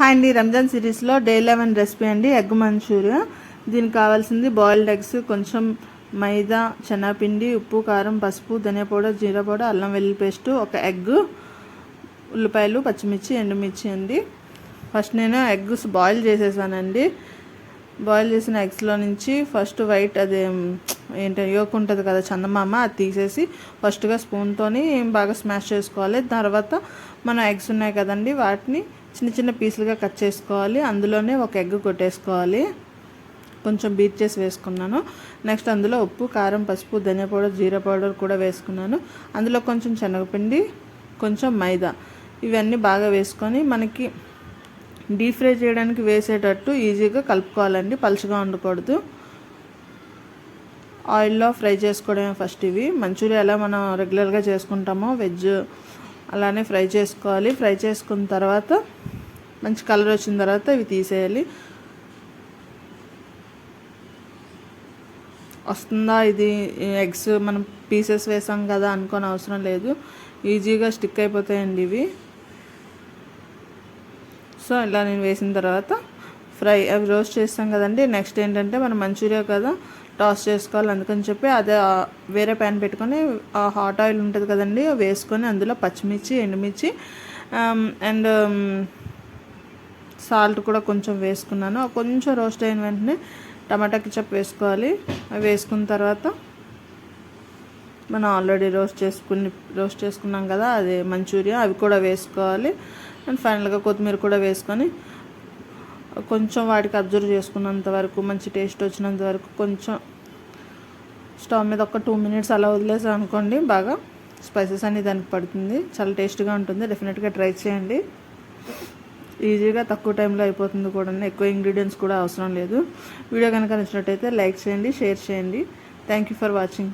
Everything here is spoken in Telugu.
హాయ్ అండి రంజాన్ సిరీస్లో డే లెవెన్ రెసిపీ అండి ఎగ్ మంచూరియా. దీనికి కావాల్సింది బాయిల్డ్ ఎగ్స్ కొంచెం మైదా శనగపిండి ఉప్పు కారం పసుపు ధనియా పౌడర్ జీరా పౌడర్ అల్లం వెల్లుల్లి పేస్ట్ ఒక ఎగ్ ఉల్లిపాయలు పచ్చిమిర్చి ఎండుమిర్చి అండి. ఫస్ట్ నేను ఎగ్స్ బాయిల్ చేసేసానండి. బాయిల్ చేసిన ఎగ్స్లో నుంచి ఫస్ట్ వైట్ అదే ఏంటి యోక్ ఉంటుంది కదా చందమామ అది తీసేసి ఫస్ట్గా స్పూన్తోని బాగా స్మాష్ చేసుకోవాలి. తర్వాత మన ఎగ్స్ ఉన్నాయి కదండి వాటిని చిన్న చిన్న పీసులుగా కట్ చేసుకోవాలి. అందులోనే ఒక ఎగ్ కొట్టేసుకోవాలి. కొంచెం బీట్ చేసి వేసుకున్నాను. నెక్స్ట్ అందులో ఉప్పు కారం పసుపు ధనియా పౌడర్ జీరా పౌడర్ కూడా వేసుకున్నాను. అందులో కొంచెం శనగపిండి కొంచెం మైదా. ఇవన్నీ బాగా వేసుకొని మనకి డీప్ ఫ్రై చేయడానికి వేసేటట్టు ఈజీగా కలుపుకోవాలండి. పలుచగా ఉండకూడదు. ఆయిల్లో ఫ్రై చేసుకోవడమే ఫస్ట్ ఇవి. మంచూరియా ఎలా మనం రెగ్యులర్గా చేసుకుంటామో వెజ్ అలానే ఫ్రై చేసుకోవాలి. ఫ్రై చేసుకున్న తర్వాత మంచి కలర్ వచ్చిన తర్వాత ఇవి తీసేయాలి. వస్తుందా? ఇది ఎగ్స్ మనం పీసెస్ వేసాం కదా అనుకోని అవసరం లేదు. ఈజీగా స్టిక్ అయిపోతాయండి ఇవి. సో ఇలా నేను వేసిన తర్వాత ఫ్రై అవి రోస్ట్ చేస్తాం కదండి. నెక్స్ట్ ఏంటంటే మనం మంచూరియా కదా టాస్ చేసుకోవాలి. అందుకని చెప్పి అదే వేరే ప్యాన్ పెట్టుకొని ఆ హాట్ ఆయిల్ ఉంటుంది కదండి వేసుకొని అందులో పచ్చిమిర్చి ఎండుమిర్చి అండ్ సాల్ట్ కూడా కొంచెం వేసుకున్నాను. కొంచెం రోస్ట్ అయిన వెంటనే టమాటా కిచప్ వేసుకోవాలి. అవి వేసుకున్న తర్వాత మనం ఆల్రెడీ రోస్ట్ చేసుకుని రోస్ట్ చేసుకున్నాం కదా అది మంచూరియా అవి కూడా వేసుకోవాలి. అండ్ ఫైనల్గా కొత్తిమీర కూడా వేసుకొని కొంచెం వాటికి అబ్జర్వ్ చేసుకున్నంత వరకు మంచి టేస్ట్ వచ్చినంత వరకు కొంచెం స్టవ్ మీద ఒక టూ మినిట్స్ అలా వదిలేసాం అనుకోండి బాగా స్పైసెస్ అన్ని దానికి పడుతుంది. చాలా టేస్ట్గా ఉంటుంది. డెఫినెట్గా ట్రై చేయండి. ఈజీగా తక్కువ టైంలో అయిపోతుంది కూడా. ఎక్కువ ఇంగ్రీడియంట్స్ కూడా అవసరం లేదు. వీడియో కనుక నచ్చినట్టయితే లైక్ చేయండి షేర్ చేయండి. Thank you for watching